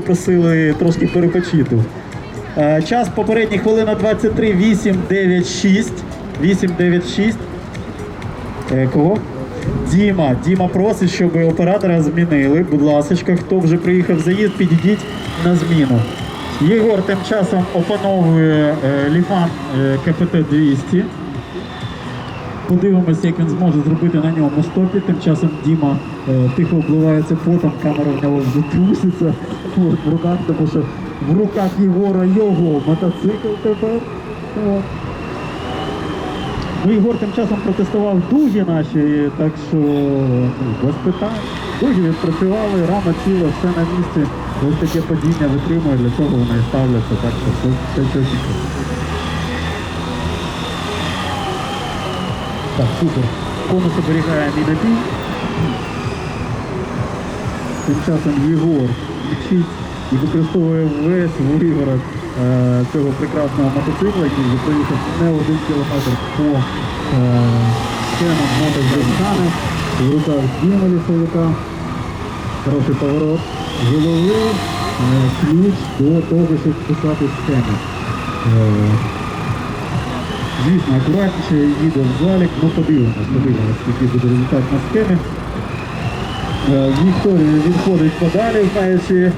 попросили трошки перепочити. Е, Час попередній хвилина 23, 8, 9, 6. 8, 9, 6. Е, Кого? Діма. Діма просить, щоб оператора змінили. Будь ласка, хто вже приїхав в заїзд, підійдіть на зміну. Єгор тим часом опановує е, ліфан е, КПТ-200. Подивимося, як він зможе зробити на ньому стопі. Тим часом Діма тихо обливається потом, камера в нього вже труситься в руках, тому що в руках Єгора його мотоцикл тепер. Ну, Ігор тим часом протестував дуги наші, так що ну, без питань. Дуги відпрацювали, рама ціла, все на місці. Ось таке падіння витримує, для цього вони ставляться, так що все, чотенько. Так, супер. Конус оберігає мій. Тим часом Єгор вчить і використовує весь виворот е, цього прекрасного мотоцикла, який вже проїхав не один кілометр по е, сценам мотозвичками. В руках Діма лісовика. Хороший поворот голови, е, ключ до того, щоб писати сцени. Е, Звісно, акуратніше їде в залік, ну подивимось, подивимось, який буде результат на схемі. Е, Вікторія відходить подалі, маючи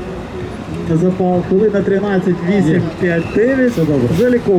запал. Хвилина 13, 8, 5, 9. Заліковує.